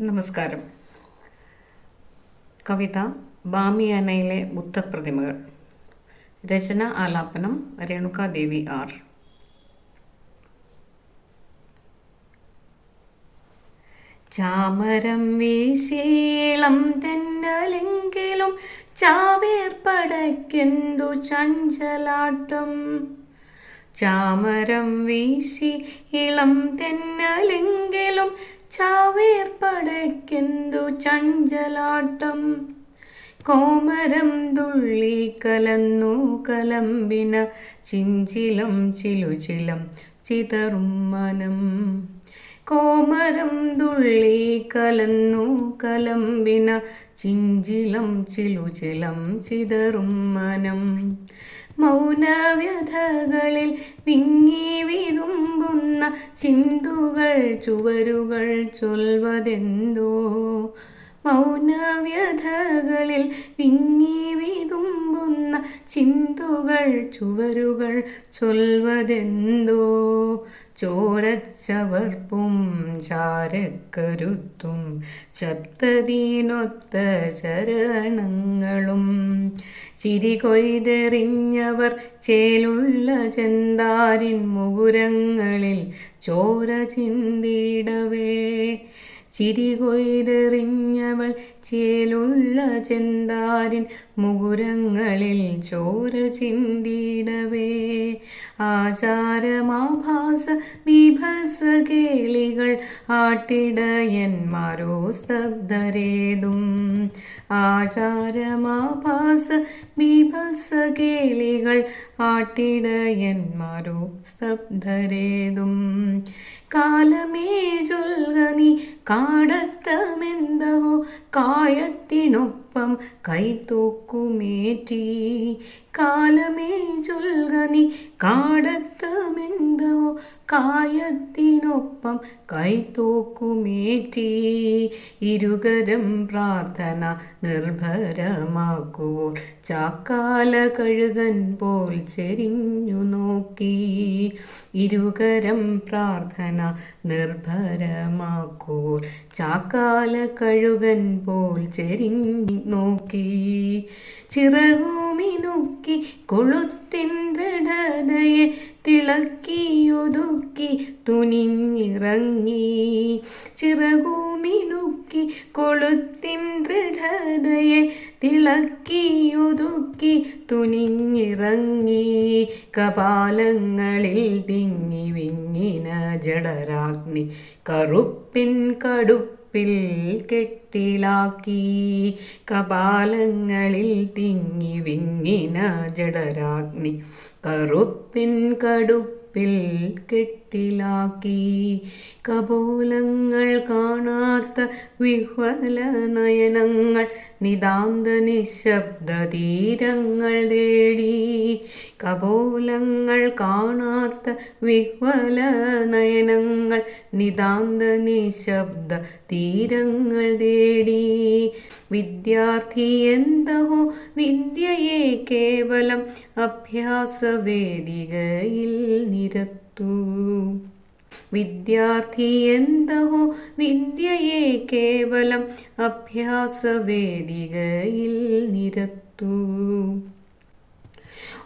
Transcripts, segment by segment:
നമസ്കാരം. കവിത ബാമിയാനയിലെ ബുദ്ധപ്രതിമകൾ. രചന ആലാപനം രേണുകാദേവി ആർ. ചാമരം വീശീളം തെന്നലെങ്കിലും ചാവേർപ്പടയ്ക്കെന്തു ചഞ്ചലാട്ടം? ചാമരം വീശി ഇളം തെന്നലെങ്കിലും ചാവേർപ്പടയ്ക്കെന്തു ചഞ്ചലാട്ടം? കോമരം തുള്ളി കലന്നു കലമ്പിന ചിഞ്ചിലം ചിലുചിലം ചിതറും മനം. കോമരം തുള്ളി കലന്നു കലമ്പിന ചിഞ്ചിലം ചിലുചിലം ചിതറും മനം. മൗനവ്യഥകളിൽ വിങ്ങി വിതുമ്പുന്ന ചിന്തുകൾ ചുവരുകൾ ചൊൽവതെന്തോ? മൗനവ്യഥകളിൽ വിങ്ങി വിതുമ്പുന്ന ചിന്തുകൾ ചുവരുകൾ ചൊൽവതെന്തോ? ചോരച്ചവർപ്പും ചാരക്കരുത്തും ചത്തതീനൊത്ത ചരണങ്ങളും ചിരി കൊയ്തെറിഞ്ഞവർ ചേലുള്ള ചെന്താരിൻ മുകുരങ്ങളിൽ ചോര ചിന്തിടവേ. ചിരി കൊയ്തെറിഞ്ഞവൾ ചേലുള്ള ചെന്താരിൻ മുകുരങ്ങളിൽ ചോര ചിന്തിടവേ. ആചാരമാഭാസ വിഭസ കേളികൾ ആട്ടിടയന്മാരോ സ്തബ്ധരേതും. ആചാരമാഭാസ വിഭസ കേളികൾ ആട്ടിടയന്മാരോ സ്തബ്ധരേതും. കാലമേ ചൊൽക നീ കാടത്തമെന്തോ കായത്തിനൊപ്പം കൈത്തൂക്കുമേറ്റി കാലമേ ചൊൽകനി കാടത്തമെന്തോ കായത്തിനൊപ്പം കൈത്തൂക്കുമേറ്റി ഇരുകരം പ്രാർത്ഥന നിർഭരമാക്കുവോ ചാക്കാല കഴുകൻ പോൽ ചെരിഞ്ഞു നോക്കി. ഇരുകരം പ്രാർത്ഥന നിർഭരമാക്കോൾ ചാക്കാല കഴുകൻ പോൽ ചെരി നോക്കി. ചിറകുമിനുക്കി കൊളുത്തിൻ ദൃഢതയെ തിളക്കിയൊതുക്കി തുനിഞ്ഞിറങ്ങി ചിറകൂമിനുക്കി കൊളുത്തിൻ ദൃഢതയെ തിളക്കിയൊതുക്കി തുനിഞ്ഞിറങ്ങി. കപാലങ്ങളിൽ തിങ്ങി വിങ്ങിന ജഡരാഗ്നി കറുപ്പിൻ കടുപ്പിൽ കെട്ടിലാക്കി. കപാലങ്ങളിൽ തിങ്ങി വിങ്ങിന ജഡരാഗ്നി കറുപ്പിൻ കടുപ്പിൽ കെട്ടിലാക്കി. കപോലങ്ങൾ കാണാത്ത വിഹ്വല നയനങ്ങൾ നിതാന്ത നിശബ്ദ തീരങ്ങൾ തേടി. കപോലങ്ങൾ കാണാത്ത വിഹ്വല നയനങ്ങൾ നിതാന്ത നിശബ്ദ തീരങ്ങൾ തേടി. വിദ്യാർത്ഥി എന്തോ വിദ്യയെ കേവലം അഭ്യാസവേദികയിൽ നിരത്തു. വിദ്യാർത്ഥി എന്തോ വിദ്യയെ കേവലം അഭ്യാസവേദികയിൽ നിരത്തു.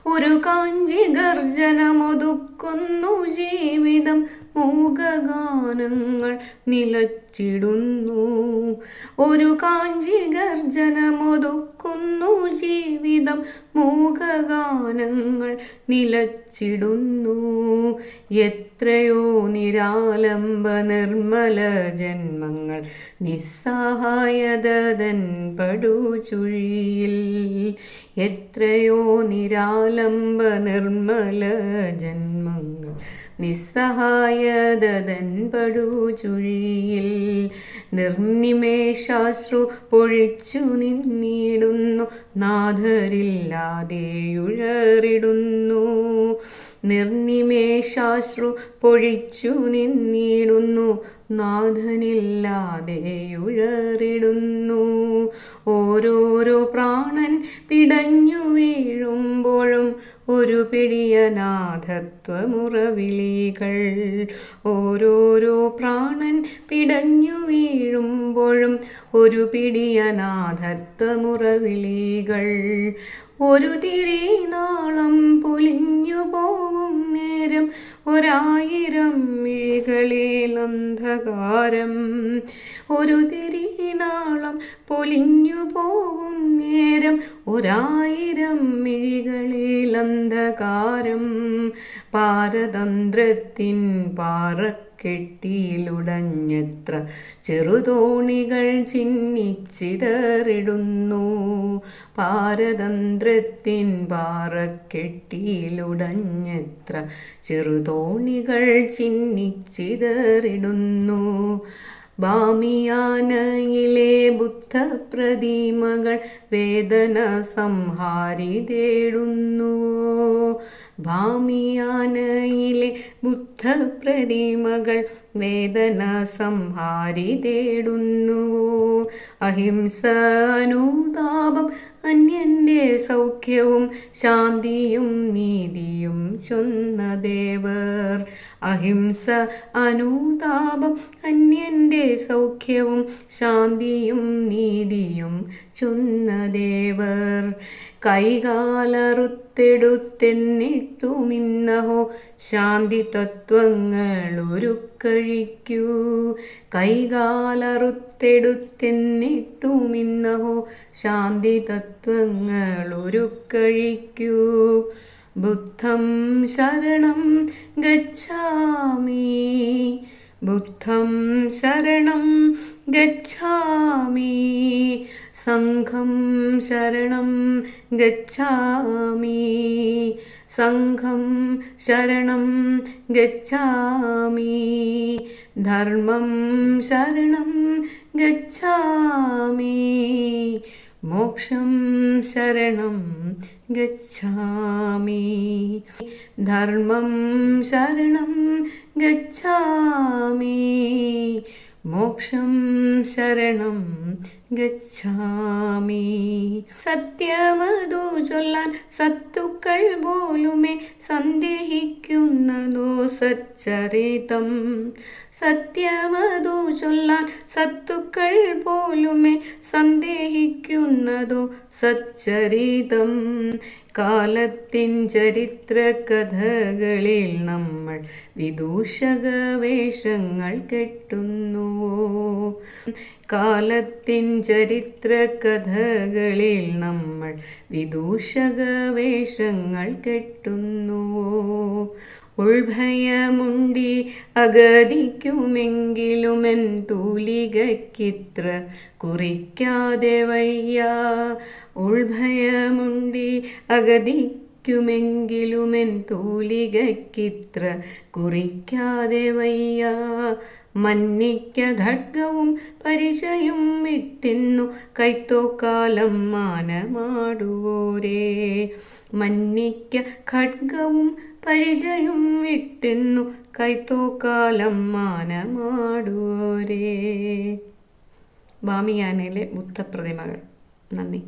ഒരു കാഞ്ചി ഗർജനമൊതുക്കുന്നു ജീവിതം. മൂകഗാനങ്ങൾ നിലച്ചിടുന്നു. ഒരു കാഞ്ചി ഗർജനമൊതുക്കുന്നു ജീവിതം മൂകഗാനങ്ങൾ നിലച്ചിടുന്നു. എത്രയോ നിരാലംബ നിർമ്മല ജന്മങ്ങൾ നിസ്സഹായതൻ പടുചുഴിയിൽ. എത്രയോ നിരാലംബ നിർമ്മല ജന്മങ്ങൾ നിസ്സഹായതൻ പടുചുഴിയിൽ നിർനിമേഷാശ്രു പൊഴിച്ചു നിന്നിടുന്നു. നാഥരില്ലാതെയുഴറിടുന്നു. നിർനിമേഷാശ്രു പൊഴിച്ചു നിന്നിടുന്നു. നാഥനില്ലാതെയുഴറിടുന്നു. ഓരോരോ പ്രാണൻ പിടഞ്ഞു വീഴുമ്പോഴും ഒരു പിടിയനാഥത്വമുറവിളികൾ. ഓരോരോ പ്രാണൻ പിടഞ്ഞു വീഴുമ്പോഴും ഒരു പിടിയനാഥത്വമുറവിളികൾ. ഒരു തിരിനാളം പൊലിഞ്ഞു നേരം ഒരായിരം മിഴികളിൽ അന്ധകാരം. ഒരു തിരിനാളം പൊലിഞ്ഞു പോകും നേരം. ഒരായിരം മിഴികളിൽ അന്ധകാരം. പാരതന്ത്രത്തിൻ പാറക്കെട്ടിയിലുടഞ്ഞെത്ര ചെറുതോണികൾ ചിന്നിച്ചിതറിടുന്നു. പാരതന്ത്രത്തിൻ പാറക്കെട്ടിയിലുടഞ്ഞെത്ര ചെറുതോണികൾ ചിന്നിച്ചിതറിടുന്നു. ബാമിയാനയിലെ ബുദ്ധപ്രതിമകൾ വേദന സംഹാരി തേടുന്നു. ബുദ്ധ പ്രതിമകൾ വേദന സംഹാരി തേടുന്നു. അഹിംസ അനുതാപം അന്യന്റെ സൗഖ്യവും ശാന്തിയും നീതിയും ചൊന്ന ദേവർ. അഹിംസ അനുതാപം അന്യന്റെ സൗഖ്യവും ശാന്തിയും നീതിയും ചൊന്ന ദേവർ. കൈകാലറുത്തെടുത്തെന്നിട്ടുമിന്നഹോ ശാന്തി തത്വങ്ങൾ ഉരുക്കഴിക്കൂ കൈകാലറുത്തെടുത്തെന്നിട്ടുമിന്നഹോ ശാന്തി തത്വങ്ങൾ ഉരുക്കഴിക്കൂ ബുദ്ധം ശരണം ഗച്ഛാമി. ബുദ്ധം ശരണം ഗച്ഛാമി. സംഘം ശരണം ഗച്ഛാമി. സംഘം ശരണം ഗച്ഛാമി. ധർമ്മം ശരണം ഗച്ഛാമി. മോക്ഷം ശരണം ഗച്ഛാമി ധർമ്മം ശരണം ഗച്ഛാമി മോക്ഷം ശരണം ഗച്ഛാമി സത്യമതു ചൊല്ലാൻ സത്തുക്കൾ പോലുമേ സന്ദേഹിക്കുന്നതോ സച്ചരിതം। സത്യമതു ചൊല്ലാൻ സത്തുക്കൾ പോലുമേ സന്ദേഹിക്കുന്നതോ സച്ചരിതം. കാലത്തിൻ ചരിത്ര കഥകളിൽ നമ്മൾ വിദൂഷക വേഷങ്ങൾ കെട്ടുന്നുവോ? കാലത്തിൻ ചരിത്ര കഥകളിൽ നമ്മൾ വിദൂഷക വേഷങ്ങൾ കെട്ടുന്നുവോ? ഉൾഭയമുണ്ടി അഗതിക്കുമെങ്കിലുമെൻ തൂലികയ്ക്കിത്ര കുറിക്കാതെ വയ്യ. ഉൾഭയമുണ്ടി അഗതി ുമെങ്കിലുമെൻ തൂലികയ്ക്കിത്ര കുറിക്കാതെ വയ്യ. മന്നിക്ക ഖഡ്ഗവും പരിചയം വിട്ടിന്നു കൈത്തോക്കാലം മാനമാടുവോരേ. മന്നിക്ക ഖഡ്ഗവും പരിചയം വിട്ടെന്നു കൈത്തോക്കാലം മാനമാടുവോരേ. ബാമിയാനയിലെ ബുദ്ധപ്രതിമകൾ നന്ദി.